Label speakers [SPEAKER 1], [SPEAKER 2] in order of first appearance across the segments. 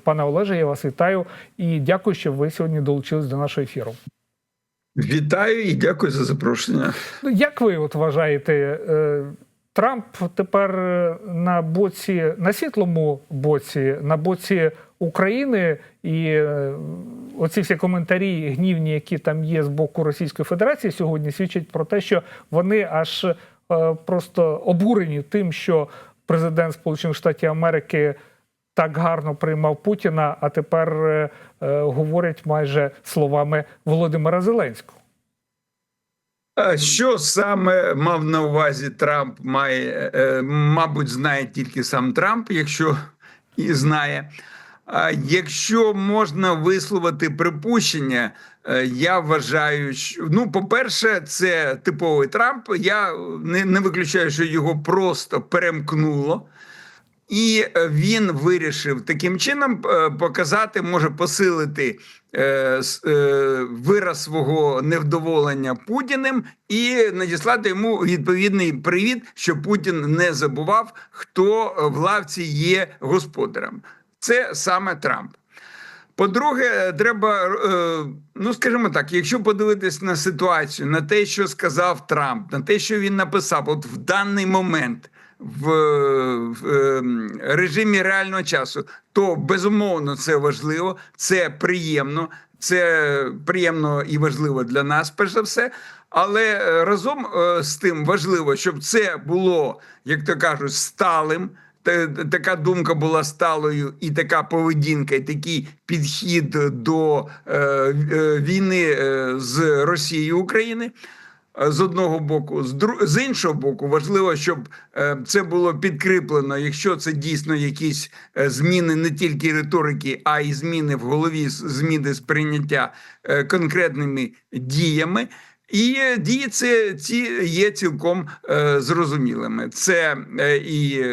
[SPEAKER 1] Пане Олеже, я вас вітаю і дякую, що ви сьогодні долучились до нашого ефіру.
[SPEAKER 2] Вітаю і дякую за запрошення.
[SPEAKER 1] Ну, Як ви от вважаєте, е, Трамп тепер е, на боці, на світлому боці, на боці України, і е, оці всі коментарі гнівні, які там є з боку Російської Федерації сьогодні, свідчать про те, що вони аж просто обурені тим, що президент Сполучених Штатів Америки так гарно приймав Путіна, а тепер е, е, говорять майже словами Володимира Зеленського.
[SPEAKER 2] Що саме мав на увазі Трамп, має, е, мабуть, знає тільки сам Трамп, якщо і знає. А якщо можна висловити припущення, е, я вважаю, що ну, по-перше, це типовий Трамп. Я не, не виключаю, що його просто перемкнуло. І е, він вирішив таким чином е, показати, може посилити е, вираз свого невдоволення Путіним і надіслати йому відповідний привіт, що Путін не забував, хто в лавці є господарем. Це саме Трамп. По-друге, треба, ну скажімо так, якщо подивитись на ситуацію, на те, що сказав Трамп, на те, що він написав, от в даний момент в, в е, режимі реального часу, то безумовно це важливо, це приємно, це приємно і важливо для нас, перш за все. Але е, разом е, з тим важливо, щоб це було, як то кажуть, сталим. Така думка була сталою, і така поведінка, і такий підхід до е, війни з Росією України. Е, З одного боку, з дру... з іншого боку, важливо, щоб е, це було підкріплено, якщо це дійсно якісь е, зміни не тільки риторики, а й зміни в голові, зміни сприйняття конкретними діями. І дії ці є цілком зрозумілими. Це і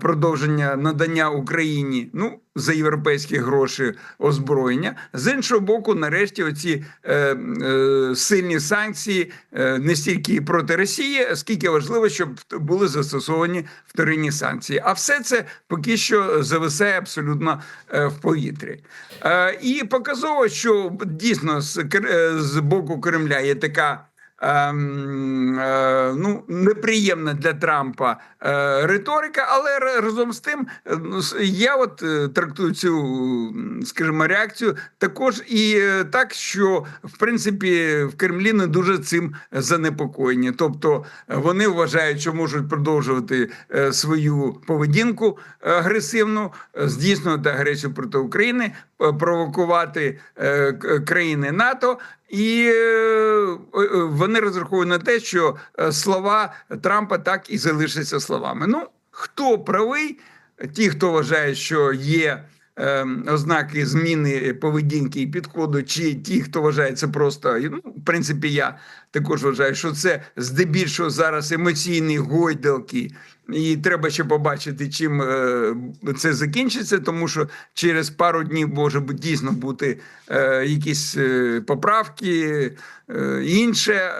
[SPEAKER 2] продовження надання Україні ну за європейські гроші озброєння. З іншого боку, нарешті, оці е, е, сильні санкції е, не стільки проти Росії, скільки важливо, щоб були застосовані вторинні санкції. А все це поки що зависає абсолютно е, в повітрі. Е, і показово, що дійсно з, е, з боку Кремля є така. Ем, е, ну, неприємна для Трампа е, риторика, але разом з тим, е, ну, я от трактую цю, скажімо, реакцію також і так, що в принципі в Кремлі не дуже цим занепокоєні. Тобто вони вважають, що можуть продовжувати свою поведінку агресивну, здійснювати агресію проти України, провокувати країни НАТО. І е, е, вони розраховують на те, що е, слова Трампа так і залишаться словами. Ну, хто правий? Ті, хто вважає, що є е, ознаки зміни поведінки і підходу, чи ті, хто вважає це просто, ну, в принципі, я також вважаю, що це здебільшого зараз емоційні гойдалки. І треба ще побачити, чим е, це закінчиться, тому що через пару днів може дійсно бути е, якісь е, поправки, інше.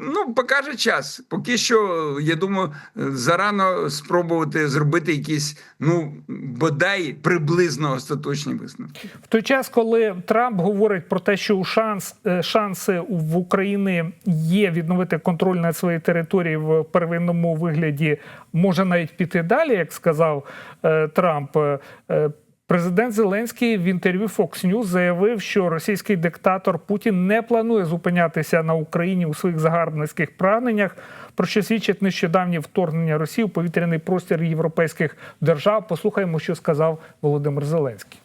[SPEAKER 2] Ну, покаже час. Поки що, я думаю, зарано спробувати зробити якісь, ну, бодай приблизно остаточні висновки.
[SPEAKER 1] В той час, коли Трамп говорить про те, що шанс, шанси в України є відновити контроль над своєю територією в первинному вигляді, може навіть піти далі, як сказав е, Трамп. е, е, Президент Зеленський в інтерв'ю Fox News заявив, що російський диктатор Путін не планує зупинятися на Україні у своїх загарбницьких прагненнях, про що свідчить нещодавнє вторгнення Росії у повітряний простір європейських держав. Послухаємо, що сказав Володимир Зеленський.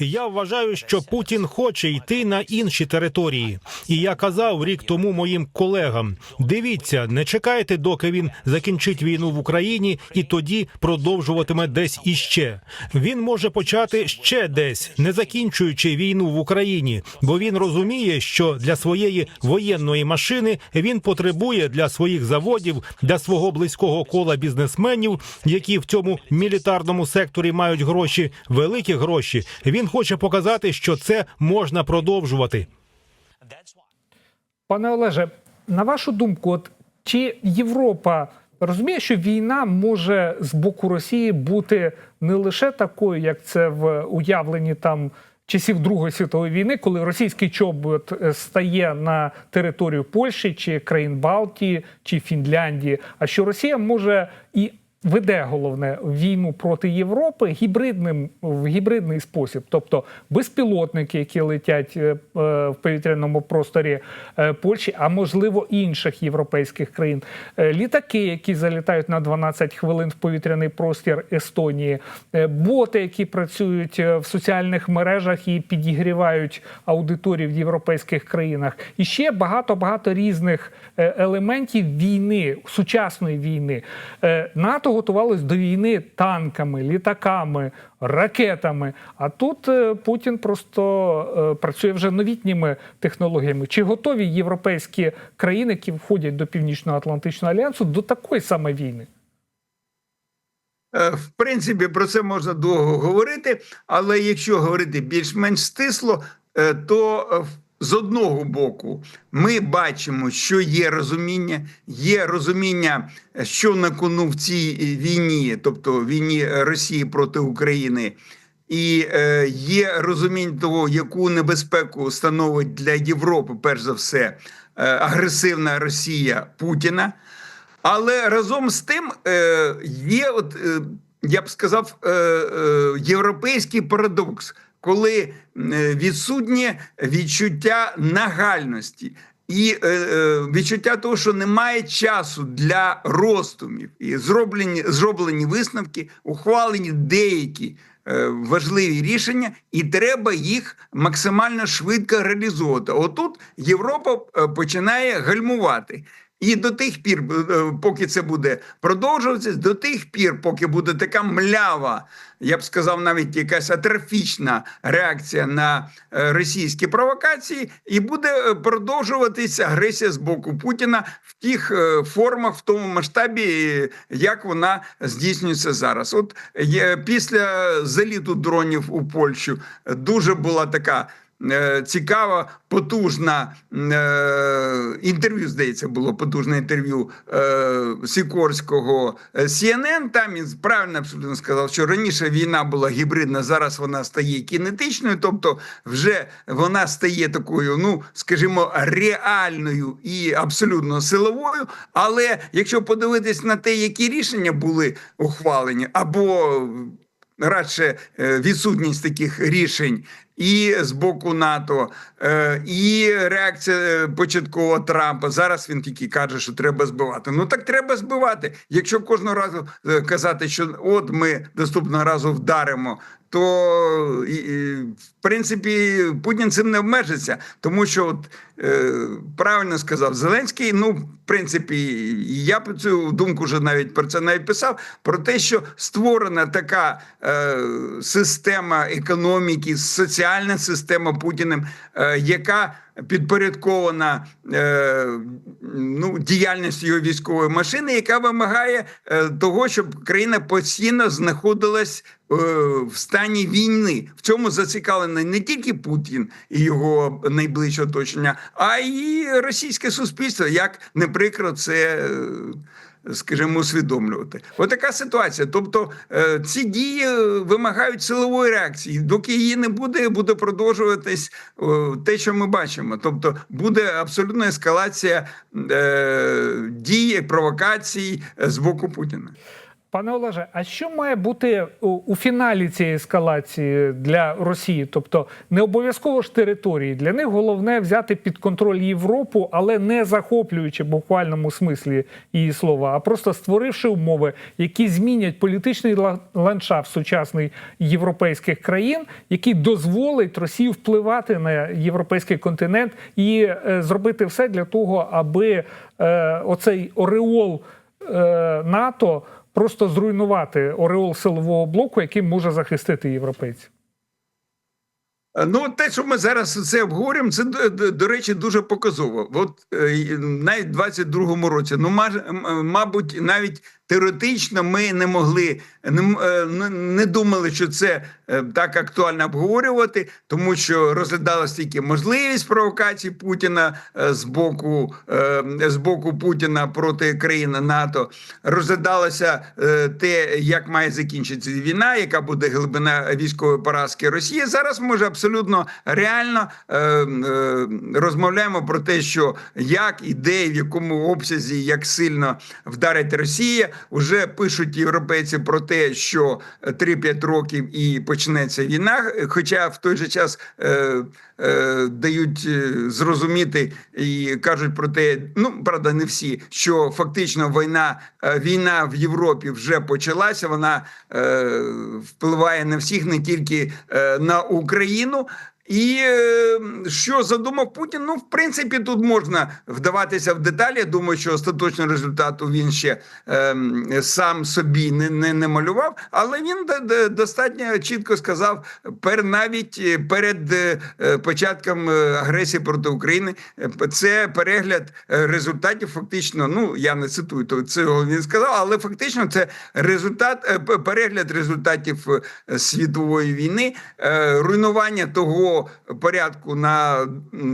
[SPEAKER 3] Я вважаю, що Путін хоче йти на інші території. І я казав рік тому моїм колегам: дивіться, не чекайте, доки він закінчить війну в Україні, і тоді продовжуватиме десь іще. Він може почати ще десь, не закінчуючи війну в Україні, бо він розуміє, що для своєї воєнної машини він потребує для своїх заводів, для свого близького кола бізнесменів, які в цьому мілітарному секторі мають гроші, великі гроші. Він хоче показати, що це можна продовжувати.
[SPEAKER 1] Пане Олеже, на вашу думку, от чи Європа розуміє, що війна може з боку Росії бути не лише такою, як це в уявленні там. Часів Другої світової війни, коли російський чобот стає на територію Польщі чи країн Балтії чи Фінляндії, а що Росія може і веде головне війну проти Європи гібридним в гібридний спосіб, тобто безпілотники, які летять е, е, в повітряному просторі е, Польщі, а можливо інших європейських країн, е, літаки, які залітають на 12 хвилин в повітряний простір Естонії, е, боти, які працюють е, в соціальних мережах і підігрівають аудиторію в європейських країнах, і ще багато багато різних е, елементів війни, сучасної війни. Е, НАТО готувалось до війни танками, літаками, ракетами. А тут е, Путін просто е, працює вже новітніми технологіями. Чи готові європейські країни, які входять до Північно-Атлантичного альянсу, до такої саме війни?
[SPEAKER 2] Е, В принципі, про це можна довго говорити, але якщо говорити більш-менш стисло, то в- з одного боку ми бачимо, що є розуміння, є розуміння, е, що на кону в цій е, війні, тобто війні Росії проти України. І е, є розуміння того, яку небезпеку становить для Європи, перш за все, е, агресивна Росія Путіна. Але разом з тим е, є, от, е, я б сказав, е, е, європейський парадокс, коли е, відсутнє відчуття нагальності. І е, е, відчуття того, що немає часу для роздумів, і зроблені, зроблені висновки, ухвалені деякі важливі рішення, і треба їх максимально швидко реалізовувати. Отут Європа починає гальмувати. І до тих пір, е, поки це буде продовжуватися, до тих пір, поки буде така млява, я б сказав, навіть якась атрофічна реакція на е, російські провокації, і буде е, продовжуватися агресія з боку Путіна в тих е, формах, в тому масштабі, е, як вона здійснюється зараз. От після заліту дронів у Польщу е, дуже була така. Е, Цікава, потужна е, інтерв'ю, здається, було потужне інтерв'ю е, Сікорського CNN. Там він правильно абсолютно сказав, що раніше війна була гібридна, зараз вона стає кінетичною, тобто вже вона стає такою, ну скажімо, реальною і абсолютно силовою. Але якщо подивитись на те, які рішення були ухвалені, або радше відсутність таких рішень. І з боку НАТО, і реакція е, початкова Трампа. Зараз він тільки каже, що треба збивати. Ну так треба збивати. Якщо кожного разу е, казати, що от ми наступного разу вдаримо, то в принципі Путін цим не обмежиться, тому що от е, правильно сказав Зеленський. Ну, в принципі, я про цю думку вже навіть про це навіть писав. Про те, що створена така е, система економіки, соціальна система Путіним, е, яка підпорядкована е, ну, діяльністю його військової машини, яка вимагає е, того, щоб країна постійно знаходилась е, в стані війни. В цьому зацікавлений не тільки Путін і його найближче оточення, а й російське суспільство, як не прикро це. Скажімо, усвідомлювати. Отака ситуація. Тобто е, ці дії вимагають силової реакції. Доки її не буде, буде продовжуватись е, те, що ми бачимо. Тобто буде абсолютна ескалація е, дій, провокацій з боку Путіна.
[SPEAKER 1] Пане Олеже, а що має бути у, фіналі цієї ескалації для Росії? Тобто не обов'язково ж території. Для них головне взяти під контроль Європу, але не захоплюючи буквальному смислі її слова, а просто створивши умови, які змінять політичний ла- ландшафт сучасний європейських країн, який дозволить Росії впливати на європейський континент і е, зробити все для того, аби е, оцей ореол е, НАТО просто зруйнувати ореол силового блоку, який може захистити європейців.
[SPEAKER 2] Е, Ну, те, що ми зараз це обговорюємо, це до, до, речі дуже показово. От е, навіть в 22-му році, ну мабуть, навіть Теоретично ми не могли не, е, не- думали, що це е, так актуально обговорювати, тому що розглядалась тільки можливість провокації Путіна е, з боку з боку Путіна проти країни НАТО. Розглядалося те, як має закінчитися війна, яка буде глибина військової поразки Росії. Зараз може абсолютно реально розмовляємо про те, що як і де, в якому обсязі, як сильно вдарить Росія. Уже пишуть європейці про те, що 3-5 років і почнеться війна. Хоча в той же час е, е, дають е, зрозуміти і кажуть про те, ну правда, не всі, що фактично війна, е, війна в Європі вже почалася. Вона е, впливає на всіх, не тільки е, на Україну. І е, що задумав Путін? Ну, в принципі, тут можна вдаватися в деталі. Я Думаю, що остаточного результату він ще е, сам собі не, не, не малював, але він до- до- достатньо чітко сказав пер навіть е, перед е, початком е, агресії проти України. Це перегляд результатів. Фактично, ну я не цитую то цього він сказав, але фактично це результат перегляд результатів світової війни, руйнування того порядку на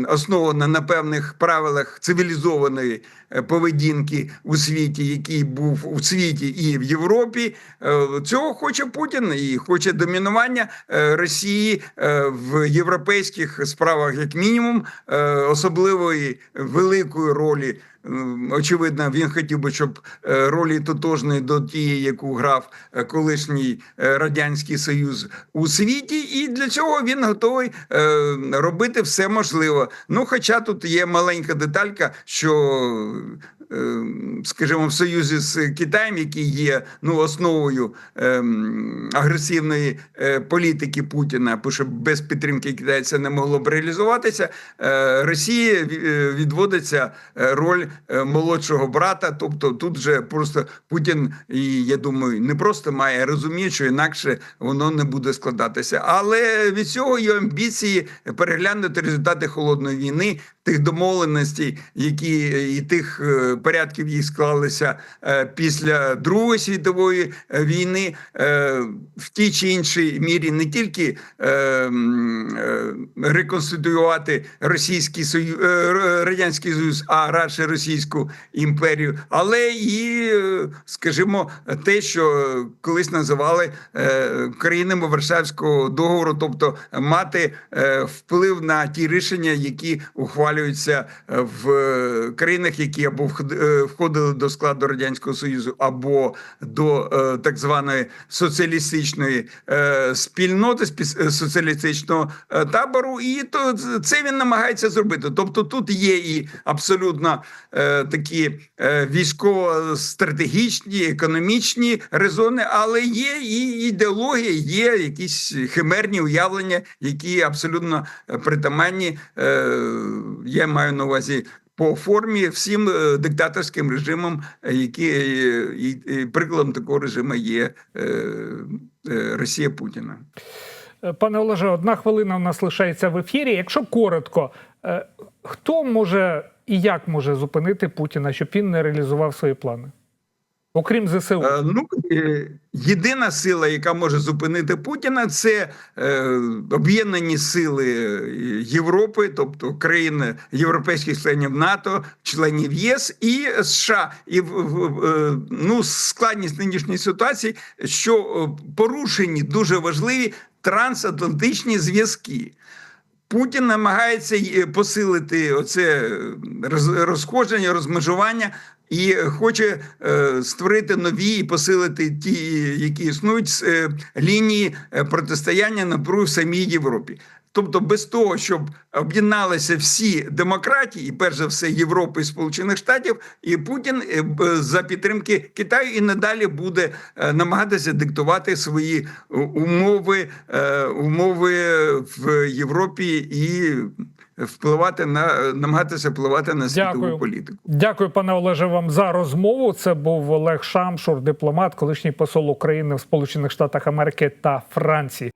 [SPEAKER 2] основана на певних правилах цивілізованої е, поведінки у світі, який був у світі і в Європі. Е, Цього хоче Путін і хоче домінування е, Росії в європейських справах, як мінімум, особливої великої ролі. Очевидно, він хотів би, щоб е, ролі тотожної до тієї, яку грав е, колишній е, радянський союз у світі, і для цього він готовий робити все можливе. Ну, хоча тут є маленька деталька, що. Скажімо, в союзі з Китаєм, який є ну основою агресивної політики Путіна, бо що без підтримки Китаю це не могло б реалізуватися. Е, Росії відводиться роль молодшого брата. Тобто тут вже просто Путін, я думаю, не просто має розуміє, що інакше воно не буде складатися. Але від цього є амбіції переглянути результати холодної війни, тих домовленостей, які і тих е, порядків, які склалися е, після Другої світової е, війни, е, в тій чи іншій мірі не тільки е, е, реконституювати Російський Союз, Радянський Союз, а радше Російську імперію, але і, е, скажімо, те, що колись називали е, країнами Варшавського договору, тобто мати е, вплив на ті рішення, які ухвалюються в країнах, які або вход- входили до складу радянського союзу, або до так званої соціалістичної спільноти, спі- соціалістичного табору, і то це він намагається зробити. Тобто, тут є і абсолютно такі е, військово-стратегічні, економічні резони, але є і ідеологія, є якісь химерні уявлення, які абсолютно е, притаманні. Е, я маю на увазі. По формі всім е, диктаторським режимам, е, які е, і, прикладом такого режиму є е, е, Росія Путіна.
[SPEAKER 1] Е, Пане Олеже, одна хвилина у нас лишається в ефірі. Якщо коротко, е, хто може і як може зупинити Путіна, щоб він не реалізував свої плани? Окрім ЗСУ.
[SPEAKER 2] Е, Ну, е, єдина сила, яка може зупинити Путіна, це е, об'єднані сили е, Європи, тобто країни європейських членів НАТО, членів ЄС і США. І в, в- е, ну, складність нинішньої ситуації, що е, порушені дуже важливі трансатлантичні зв'язки. Путін намагається е, посилити оце е, роз- розходження, розмежування. І хоче е, створити нові і посилити ті, які існують лінії протистояння напруг в самій Європі. Тобто, без того, щоб об'єдналися всі демократії, і перш за все Європи і Сполучених Штатів, і Путін е, за підтримки Китаю і надалі буде е, намагатися диктувати свої умови, е, умови в Європі і впливати на намагатися впливати на світову
[SPEAKER 1] Дякую.
[SPEAKER 2] політику.
[SPEAKER 1] Дякую, пане Олеже, вам за розмову. Це був Олег Шамшур, дипломат, колишній посол України в Сполучених Штатах Америки та Франції.